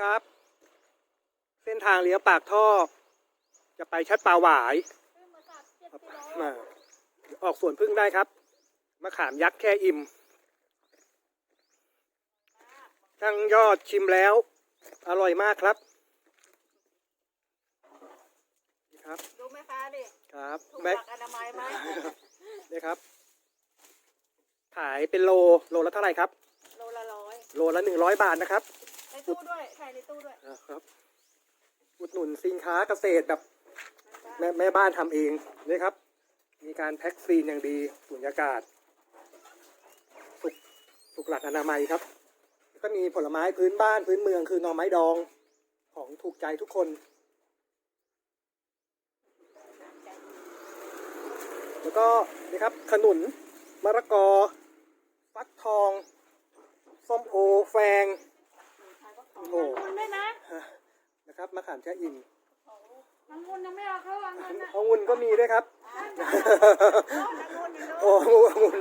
ครับ เส้นทางเลี้ยวปากท่อ จะไปชัดปลาหวายมาออกสวนพึ่งได้ครับมะขามยักษ์แค่อิ่มช่างยอดชิมแล้ว อร่อยมากครับนี่ครับดูไหมคะดิครับถูกแม็หกลักอนามัยไหมนี่ครับ ขายเป็นโลโลละเท่าไหร่ครับ โลละร้อยโลละหนึ่งร้อยบาทนะครับใน ตู้ด้วยถ่ายในตู้ด้วยนะครับอุดหนุนสินค้าเกษตรแบบแม่แม่บ้านทำเองนี่ครับ มีการแพ็คซีนอย่างดีสุญญากาศสุกสุกหลักอนามัยครับแล้วก็มีผลไม้พื้นบ้านพื้นเมืองคือหน่อไม้ดองของถูกใจทุกคน แล้วก็นี่ครับขนุนมะละกอฟักทอง ส้มโอแฟง โอ้โห คุณด้วยนะ นะครับมะขามแช่อิ่มน้ำมันยังไม่เอาเข้าวางเงินนะองุ่นก็มีด้วยครับนักงนอีกโอ้เนาะองุ่น